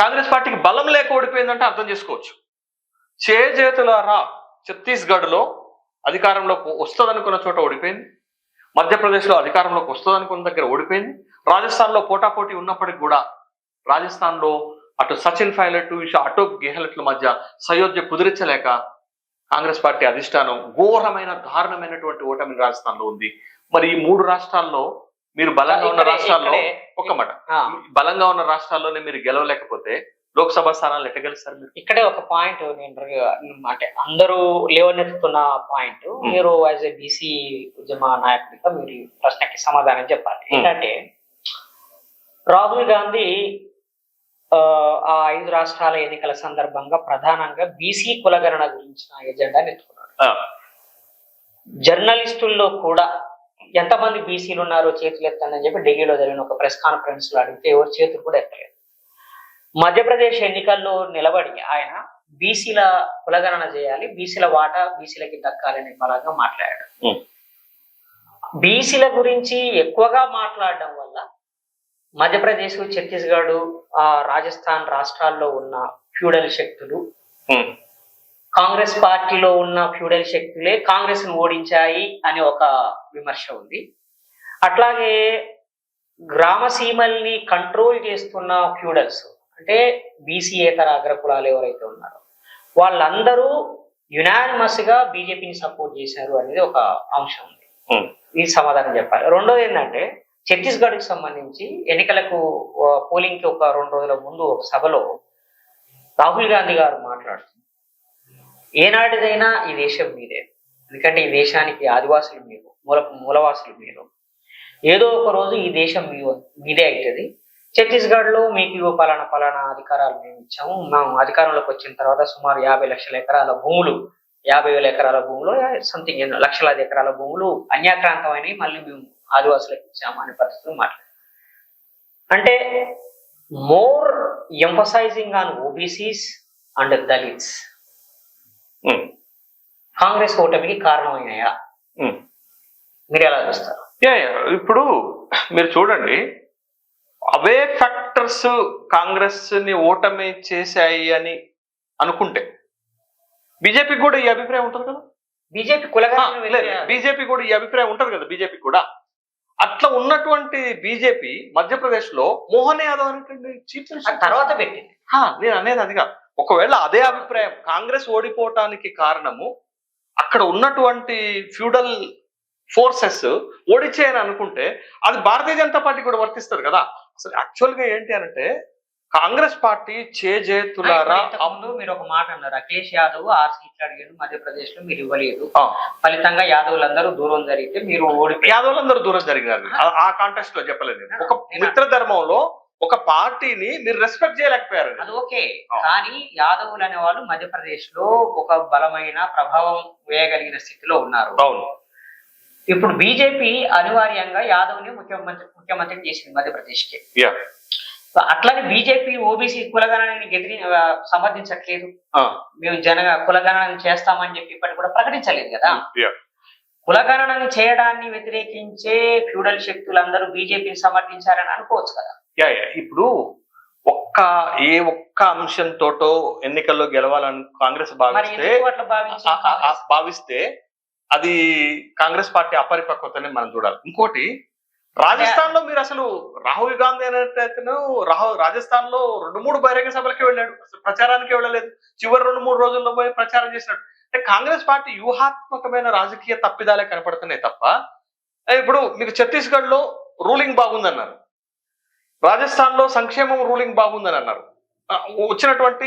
కాంగ్రెస్ పార్టీకి బలం లేక ఓడిపోయిందంటే అర్థం చేసుకోవచ్చు. చేజేతులారా ఛత్తీస్గఢ్లో అధికారంలోకి వస్తుందనుకున్న చోట ఓడిపోయింది. మధ్యప్రదేశ్లో అధికారంలోకి వస్తుందనుకున్న దగ్గర ఓడిపోయింది. రాజస్థాన్లో పోటాపోటీ ఉన్నప్పటికి కూడా రాజస్థాన్లో అటు సచిన్ పైలట్ ఇటు అటోక్ గెహ్లట్ల మధ్య సయోధ్య కుదిరించలేక కాంగ్రెస్ పార్టీ అధిష్టానం ఘోరమైన దారుణమైనటువంటి ఓటమి రాజస్థాన్లో ఉంది. మరి ఈ మూడు రాష్ట్రాల్లో మీరు బలంగా ఉన్న రాష్ట్రాల్లో ఒక్క మాట. బలంగా ఉన్న రాష్ట్రాల్లోనే మీరు గెలవలేకపోతే లోక్సభ స్థానాలు ఎట్ట గెలుస్తారు మీరు? ఇక్కడే ఒక పాయింట్ నేను అంటే అందరూ లేవనెత్తుతున్న పాయింట్ మీరు యాజ్ ఎ బీసీ ఉద్యమ నాయకుడిగా మీరు ప్రశ్నకి సమాధానం చెప్పాలి. ఏంటంటే రాహుల్ గాంధీ ఆ, ఐదు రాష్ట్రాల ఎన్నికల సందర్భంగా ప్రధానంగా బీసీ కులగణన గురించిన ఎజెండాని ఎత్తుకున్నాడు. జర్నలిస్టుల్లో కూడా ఎంతమంది బీసీలు ఉన్నారో చేతులు ఎత్తండి అని చెప్పి ఢిల్లీలో జరిగిన ఒక ప్రెస్ కాన్ఫరెన్స్లో అడిగితే ఎవరు చేతులు కూడా ఎత్తలేదు. మధ్యప్రదేశ్ ఎన్నికల్లో నిలబడి ఆయన బీసీల కులగణన చేయాలి బీసీల వాటా బీసీలకి దక్కాలని బలంగా మాట్లాడాడు. బీసీల గురించి ఎక్కువగా మాట్లాడడం వల్ల మధ్యప్రదేశ్ ఛత్తీస్గఢ్ ఆ రాజస్థాన్ రాష్ట్రాల్లో ఉన్న ఫ్యూడల్ శక్తులు కాంగ్రెస్ పార్టీలో ఉన్న ఫ్యూడల్ శక్తులే కాంగ్రెస్ను ఓడించాయి అనే ఒక విమర్శ ఉంది. అట్లాగే గ్రామ సీమల్ని కంట్రోల్ చేస్తున్న ఫ్యూడల్స్ అంటే బీసీయేతర అగ్రకులాలు ఎవరైతే ఉన్నారో వాళ్ళందరూ గా బీజేపీని సపోర్ట్ చేశారు అనేది ఒక అంశం ఉంది. ఈ సమాధానం చెప్పాలి. రెండోది ఏంటంటే ఛత్తీస్గఢ్కి సంబంధించి ఎన్నికలకు ఆ, పోలింగ్కి ఒక రెండు రోజుల ముందు ఒక సభలో రాహుల్ గాంధీ గారు మాట్లాడుతూ ఏనాటిదైనా ఈ దేశం మీదే. ఎందుకంటే ఈ దేశానికి ఆదివాసులు మీరు మూల మూలవాసులు మీరు. ఏదో ఒక రోజు ఈ దేశం మీ మీదే అవుతుంది ఛత్తీస్గఢ్లో మీకు ఇవ్వ పలానా పలానా అధికారాలు మేము ఇచ్చాము. మేము అధికారంలోకి వచ్చిన తర్వాత సుమారు యాభై లక్షల ఎకరాల భూములు యాభై వేల ఎకరాల భూములు సంథింగ్ ఎన్నో లక్షలాది ఎకరాల భూములు అన్యాక్రాంతమైనవి మళ్ళీ మేము ఆదివాసులకు ఇచ్చాము అనే పరిస్థితులు మాట్లాడారు. అంటే more emphasizing on OBCs and Dalits Congress ఓటమికి కారణమైనాయా. మీరు ఎలా చూస్తారు. ఇప్పుడు మీరు చూడండి అవే ఫ్యాక్టర్స్ కాంగ్రెస్ని ఓటమి చేశాయి అని అనుకుంటే బీజేపీకి కూడా ఈ అభిప్రాయం ఉంటుంది కదా? బీజేపీ బీజేపీ కూడా ఈ అభిప్రాయం ఉంటది కదా బీజేపీ కూడా. అట్లా ఉన్నటువంటి బీజేపీ మధ్యప్రదేశ్లో మోహన్ యాదవ్ అనేటువంటి చీఫ్ మినిస్టర్ తర్వాత పెట్టింది. నేను అనేది అదిగా ఒకవేళ అదే అభిప్రాయం కాంగ్రెస్ ఓడిపోవటానికి కారణము అక్కడ ఉన్నటువంటి ఫ్యూడల్ ఫోర్సెస్ ఓడిచ్చాయని అనుకుంటే అది భారతీయ జనతా పార్టీ కూడా వర్తిస్తుంది కదా. అసలు యాక్చువల్గా ఏంటి అనంటే కాంగ్రెస్ పార్టీ చేజేతులారా మీరు ఒక మాట అన్నారు అఖిలేష్ యాదవ్ ఆరు సీట్లు అడిగాడు మధ్యప్రదేశ్లో మీరు ఇవ్వలేదు. ఫలితంగా యాదవులందరూ దూరం జరిగితే మీరు ఓడిపోయారు. యాదవులందరూ దూరం జరిగినారు. ఆ- కాంటెస్ట్లో చెప్పలేదు. ఒక మిత్ర ధర్మంలో ఒక పార్టీని మీరు రెస్పెక్ట్ చేయలేకపోయారు అది ఓకే. కానీ యాదవులు అనే వాళ్ళు మధ్యప్రదేశ్లో ఒక బలమైన ప్రభావం వేయగలిగిన స్థితిలో ఉన్నారు. అవును. ఇప్పుడు బీజేపీ అనివార్యంగా యాదవ్ని ముఖ్యమంత్రి ముఖ్యమంత్రిని చేసింది మధ్యప్రదేశ్కి అట్లానే బీజేపీ ఓబీసీ కులగణనని గెదిరి సమర్థించట్లేదు. మేము జన కులగణన చేస్తామని చెప్పి ఇప్పటి కూడా ప్రకటించలేదు కదా. కులగణనని చేయడాన్ని వ్యతిరేకించే ఫ్యూడల్ శక్తులందరూ బీజేపీని సమర్థించారని అనుకోవచ్చు కదా. Yeah yeah. ఇప్పుడు ఒక్క ఏ ఒక్క అంశంతోటో ఎన్నికల్లో గెలవాలని కాంగ్రెస్ భావిస్తే భావిస్తే అది కాంగ్రెస్ పార్టీ అపరిపక్వతని మనం చూడాలి. ఇంకోటి రాజస్థాన్లో మీరు అసలు రాహుల్ గాంధీ అనేటతను రాహుల్ రాజస్థాన్లో రెండు మూడు బహిరంగ సభలకి వెళ్ళాడు. అసలు ప్రచారానికి వెళ్ళలేదు. చివరి రెండు మూడు రోజుల్లో పోయి ప్రచారం చేసినాడు. అంటే కాంగ్రెస్ పార్టీ వ్యూహాత్మకమైన రాజకీయ తప్పిదాలే కనపడుతున్నాయి తప్ప ఇప్పుడు మీకు ఛత్తీస్గఢ్లో రూలింగ్ బాగుందన్నారు. రాజస్థాన్లో సంక్షేమం రూలింగ్ బాగుందని అన్నారు. వచ్చినటువంటి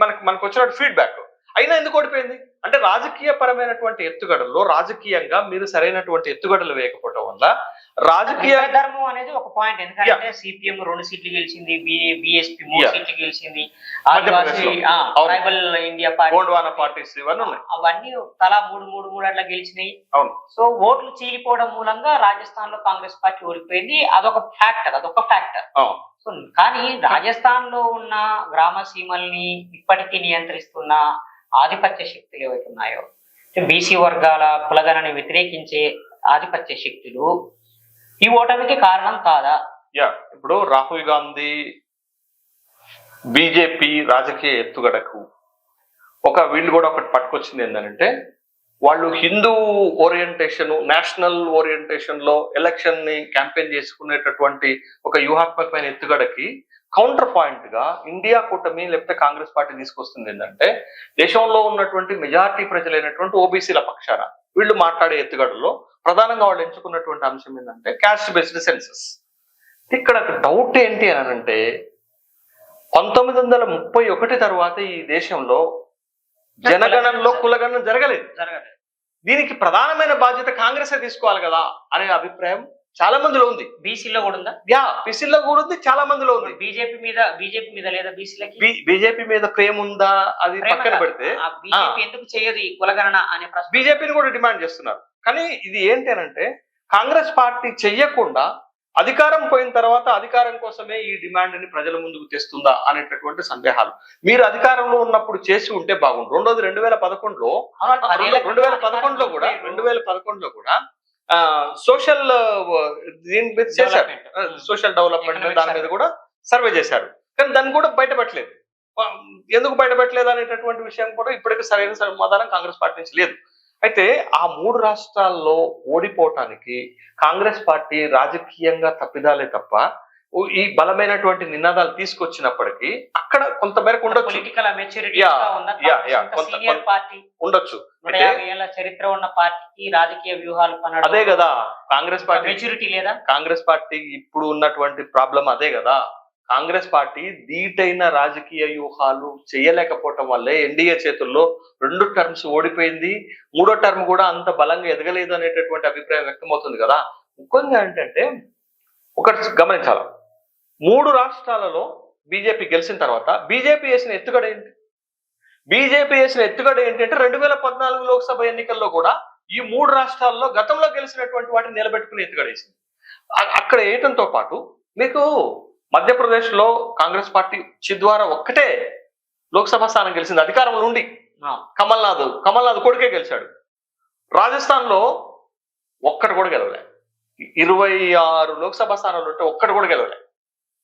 మనకు మనకు వచ్చినటువంటి ఫీడ్బ్యాక్ అయినా ఎందుకు ఓడిపోయింది? అంటే రాజకీయ పరమైనటువంటి ఎత్తుగడల్లో రాజకీయంగా మీరు సరైనటువంటి ఎత్తుగడలు వేయకపోవటం వల్ల రాజకీయ ధర్మం అనేది ఒక పాయింట్ ఎందుకంటే సిపిఎం రెండు సీట్లు గెలిచింది బిఎస్పీ మూడు. సీట్లు గెలిచింది. Tribal India party. పార్టీస్ ఇవన్నీ ఉన్నాయి. అవన్నీ తలా మూడు మూడు మూడు అట్లా గెలిచినాయి. అవును. సో ఓట్లు చీలిపోవడం మూలంగా రాజస్థాన్లో కాంగ్రెస్ పార్టీ ఓడిపోయింది. అదొక ఫ్యాక్టర్ అదొక ఫ్యాక్టర్ అవును. కానీ రాజస్థాన్లో ఉన్న గ్రామ సీమల్ని ఇప్పటికీ నియంత్రిస్తున్న ఆధిపత్య శక్తులు ఏవైతే ఉన్నాయో బీసీ వర్గాల కులగణని వ్యతిరేకించే ఆధిపత్య శక్తులు ఈ ఓటమికి కారణం కాదా? యా ఇప్పుడు రాహుల్ గాంధీ బీజేపీ రాజకీయ ఎత్తుగడకు ఒక వీళ్ళు కూడా ఒకటి పట్టుకొచ్చింది ఏంటంటే వాళ్ళు హిందూ ఓరియంటేషన్ నేషనల్ ఓరియంటేషన్లో ఎలక్షన్ని క్యాంపెయిన్ చేసుకునేటటువంటి ఒక వ్యూహాత్మకమైన ఎత్తుగడకి కౌంటర్ పాయింట్గా ఇండియా కూటమి లేకపోతే కాంగ్రెస్ పార్టీ తీసుకొస్తుంది ఏంటంటే దేశంలో ఉన్నటువంటి మెజారిటీ ప్రజలైనటువంటి ఓబీసీల పక్షాన వీళ్ళు మాట్లాడే ఎత్తుగడలో ప్రధానంగా వాళ్ళు ఎంచుకున్నటువంటి అంశం ఏంటంటే క్యాస్ట్ బేస్డ్ సెన్సస్ ఇక్కడ డౌట్ ఏంటి అని అంటే పంతొమ్మిది వందల ముప్పై ఒకటి తర్వాత ఈ దేశంలో జనగణనలో కులగణన జరగలేదు. జరగలేదు. దీనికి ప్రధానమైన బాధ్యత కాంగ్రెస్ తీసుకోవాలి కదా అనే అభిప్రాయం చాలా మందిలో ఉంది. బీసీలో కూడా ఉందా? యా పిసిల్లో కూడా ఉంది చాలా మందిలో ఉంది. బీజేపీ మీద బీజేపీ మీద లేదా బీసీలకి బీజేపీ మీద ప్రేమ ఉందా అది పక్కన పెడితే బీజేపీ ఎందుకు చేయదు ఈ కులగణన అనే ప్రశ్న. బీజేపీని కూడా డిమాండ్ చేస్తున్నారు. కానీ ఇది ఏంటి అని అంటే కాంగ్రెస్ పార్టీ చెయ్యకుండా అధికారం పోయిన తర్వాత అధికారం కోసమే ఈ డిమాండ్ని ప్రజల ముందుకు తెస్తుందా అనేటటువంటి సందేహాలు. మీరు అధికారంలో ఉన్నప్పుడు చేసి ఉంటే బాగుండు. రెండోది రెండు వేల పదకొండులో రెండు వేల పదకొండులో కూడా రెండు వేల పదకొండులో కూడా సోషల్ దీని మీద చేశారు. సోషల్ డెవలప్మెంట్ దాని మీద కూడా సర్వే చేశారు. కానీ దాన్ని కూడా బయటపెట్టలేదు. ఎందుకు బయటపెట్టలేదు అనేటటువంటి విషయం కూడా ఇప్పటికీ సరైన సమాధానం కాంగ్రెస్ పార్టీ నుంచి లేదు. అయితే ఆ మూడు రాష్ట్రాల్లో ఓడిపోవటానికి కాంగ్రెస్ పార్టీ రాజకీయంగా తప్పిదాలే తప్ప ఈ బలమైనటువంటి నినాదాలు తీసుకొచ్చినప్పటికీ అక్కడ కొంతమేరకు ఉండొచ్చు. పొలిటికల్ మెచ్యూరిటీ ఉండొచ్చు. చరిత్ర ఉన్న పార్టీకి రాజకీయ వ్యూహాలు అదే కదా కాంగ్రెస్ పార్టీ మెచ్యూరిటీ లేదా? కాంగ్రెస్ పార్టీ ఇప్పుడు ఉన్నటువంటి ప్రాబ్లం అదే కదా. కాంగ్రెస్ పార్టీ ధీటైన రాజకీయ వ్యూహాలు చేయలేకపోవటం వల్లే ఎన్డీఏ చేతుల్లో రెండు టర్మ్స్ ఓడిపోయింది. మూడో టర్మ్ కూడా అంత బలంగా ఎదగలేదు అనేటటువంటి అభిప్రాయం వ్యక్తమవుతుంది కదా. ముఖ్యంగా ఏంటంటే ఒకటి గమనించాలి. మూడు రాష్ట్రాలలో బీజేపీ గెలిచిన తర్వాత బీజేపీ వేసిన ఎత్తుగడ ఏంటి? బీజేపీ వేసిన ఎత్తుగడ ఏంటంటే రెండు వేల పద్నాలుగు లోక్సభ ఎన్నికల్లో కూడా ఈ మూడు రాష్ట్రాల్లో గతంలో గెలిచినటువంటి వాటిని నిలబెట్టుకుని ఎత్తుగడ వేసింది. అ- అక్కడ వేయటంతో పాటు మీకు మధ్యప్రదేశ్లో కాంగ్రెస్ పార్టీ చిద్వారా ఒక్కటే లోక్సభ స్థానం గెలిచింది. అధికారంలో ఉండి కమల్నాథ్ కమల్నాథ్ కొడుకే గెలిచాడు. రాజస్థాన్లో ఒక్కటి కూడా గెలవలే. ఇరవై ఆరు లోక్సభ స్థానాలు ఉంటే ఒక్కటి కూడా గెలవలే.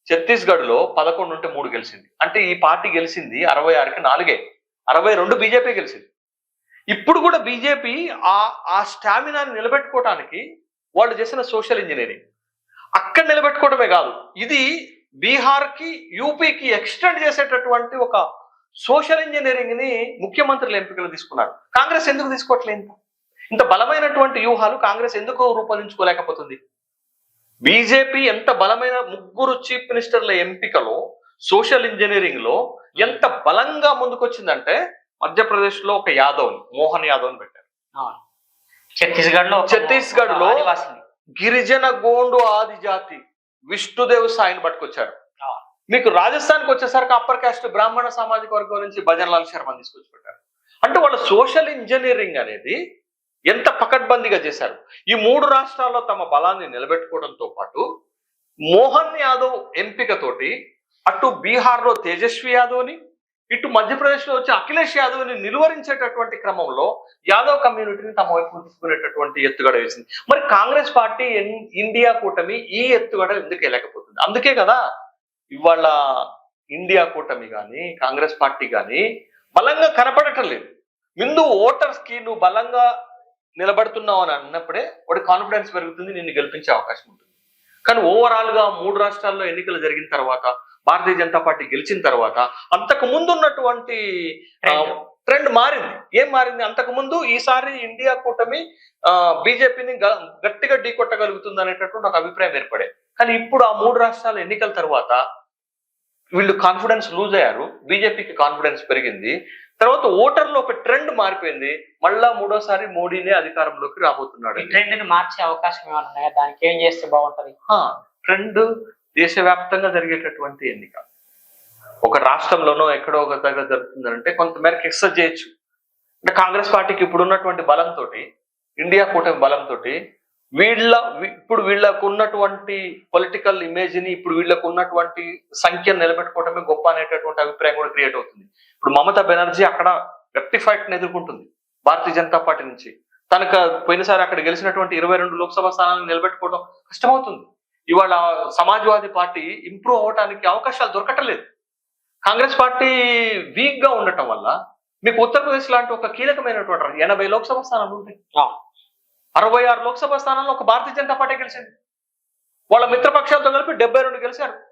ఛత్తీస్గఢ్లో పదకొండు ఉంటే మూడు గెలిచింది. అంటే ఈ పార్టీ గెలిచింది అరవై ఆరుకి నాలుగే. అరవై రెండు బీజేపీ గెలిచింది. ఇప్పుడు కూడా బీజేపీ ఆ ఆ స్టామినాని నిలబెట్టుకోవటానికి వాళ్ళు చేసిన సోషల్ ఇంజనీరింగ్. అక్కడ నిలబెట్టుకోవడమే కాదు. ఇది బీహార్కి యూపీకి ఎక్స్టెండ్ చేసేటటువంటి ఒక సోషల్ ఇంజనీరింగ్ని ముఖ్యమంత్రుల ఎంపికలు తీసుకున్నారు. కాంగ్రెస్ ఎందుకు తీసుకోవట్లేదు ఇంత బలమైనటువంటి వ్యూహాలు కాంగ్రెస్ ఎందుకు రూపొందించుకోలేకపోతుంది? బీజేపీ ఎంత బలమైన ముగ్గురు చీఫ్ మినిస్టర్ల ఎంపికలో సోషల్ ఇంజనీరింగ్లో ఎంత బలంగా ముందుకొచ్చిందంటే మధ్యప్రదేశ్లో ఒక యాదవ్ మోహన్ యాదవ్ పెట్టారు ఛత్తీస్గఢ్లో ఛత్తీస్గఢ్ లో-. గిరిజన గోండు ఆది జాతి విష్ణుదేవ్ సాయిని పట్టుకొచ్చారు. మీకు రాజస్థాన్కి వచ్చేసరికి అప్పర్ కాస్ట్ బ్రాహ్మణ సామాజిక వర్గం నుంచి భజన్ లాల్ శర్మ తీసుకొచ్చి పెట్టారు అంటే వాళ్ళ సోషల్ ఇంజనీరింగ్ అనేది ఎంత పకడ్బందీగా చేశారు? ఈ మూడు రాష్ట్రాల్లో తమ బలాన్ని నిలబెట్టుకోవడంతో పాటు మోహన్ యాదవ్ ఎంపికతోటి అటు బీహార్లో తేజస్వి యాదవ్ని ఇటు మధ్యప్రదేశ్లో వచ్చి అఖిలేష్ యాదవ్ని నిలువరించేటటువంటి క్రమంలో యాదవ్ కమ్యూనిటీని తమ వైపు తీసుకునేటటువంటి ఎత్తుగడ వేసింది. మరి కాంగ్రెస్ పార్టీ ఇండియా కూటమి ఈ ఎత్తుగడ ఎందుకు వెళ్ళకపోతుంది అందుకే కదా ఇవాళ ఇండియా కూటమి కానీ కాంగ్రెస్ పార్టీ కానీ బలంగా కనపడటం లేదు. ముందు ఓటర్స్కి నువ్వు బలంగా నిలబడుతున్నావు అని అన్నప్పుడే వాడి కాన్ఫిడెన్స్ పెరుగుతుంది నిన్ను గెలిపించే అవకాశం ఉంటుంది. కానీ ఓవరాల్గా మూడు రాష్ట్రాల్లో ఎన్నికలు జరిగిన తర్వాత భారతీయ జనతా పార్టీ గెలిచిన తర్వాత అంతకు ముందు ఉన్నటువంటి. ట్రెండ్ మారింది. ఏం మారింది? అంతకు ముందు ఈసారి ఇండియా కూటమి బీజేపీని గట్టిగా ఢీకొట్టగలుగుతుంది అనేటటువంటి ఒక అభిప్రాయం ఏర్పడే కానీ ఇప్పుడు ఆ మూడు రాష్ట్రాల ఎన్నికల తర్వాత వీళ్ళు కాన్ఫిడెన్స్ లూజ్ అయ్యారు. బీజేపీకి కాన్ఫిడెన్స్ పెరిగింది. తర్వాత ఓటర్లో ఒక ట్రెండ్ మారిపోయింది. మళ్ళా మూడోసారి మోడీనే అధికారంలోకి రాబోతున్నాడు ట్రెండ్ని మార్చే అవకాశం ఏమైనా ఉన్నాయా? దానికి ఏం చేస్తే బాగుంటది? ట్రెండ్ దేశవ్యాప్తంగా జరిగేటటువంటి ఎన్నిక. ఒక రాష్ట్రంలోనో ఎక్కడో ఒక దగ్గర జరుగుతుందంటే కొంతమేరకు ఎక్సెస్ చేయొచ్చు. అంటే కాంగ్రెస్ పార్టీకి ఇప్పుడు ఉన్నటువంటి బలంతో ఇండియా కూటమి బలంతో వీళ్ళ ఇప్పుడు వీళ్ళకు ఉన్నటువంటి పొలిటికల్ ఇమేజ్ని ఇప్పుడు వీళ్ళకు ఉన్నటువంటి సంఖ్యను నిలబెట్టుకోవడమే గొప్ప అనేటటువంటి అభిప్రాయం కూడా క్రియేట్ అవుతుంది. ఇప్పుడు మమతా బెనర్జీ అక్కడ రెక్టిఫైట్ని ని ఎదుర్కొంటుంది భారతీయ జనతా పార్టీ నుంచి. తనకు పోయినసారి అక్కడ గెలిచినటువంటి ఇరవై రెండు లోక్సభ స్థానాలను నిలబెట్టుకోవడం కష్టమవుతుంది. ఇవాళ సమాజ్వాదీ పార్టీ ఇంప్రూవ్ అవడానికి అవకాశాలు దొరకటం లేదు కాంగ్రెస్ పార్టీ వీక్గా ఉండటం వల్ల మీకు ఉత్తరప్రదేశ్ లాంటి ఒక కీలకమైనటువంటి ఎనభై లోక్సభ స్థానాలు ఉంటాయి. అరవై ఆరు లోక్సభ స్థానాల్లో ఒక భారతీయ జనతా పార్టీ గెలిచింది. వాళ్ళ మిత్రపక్షాలతో కలిపి డెబ్బై రెండు గెలిచారు.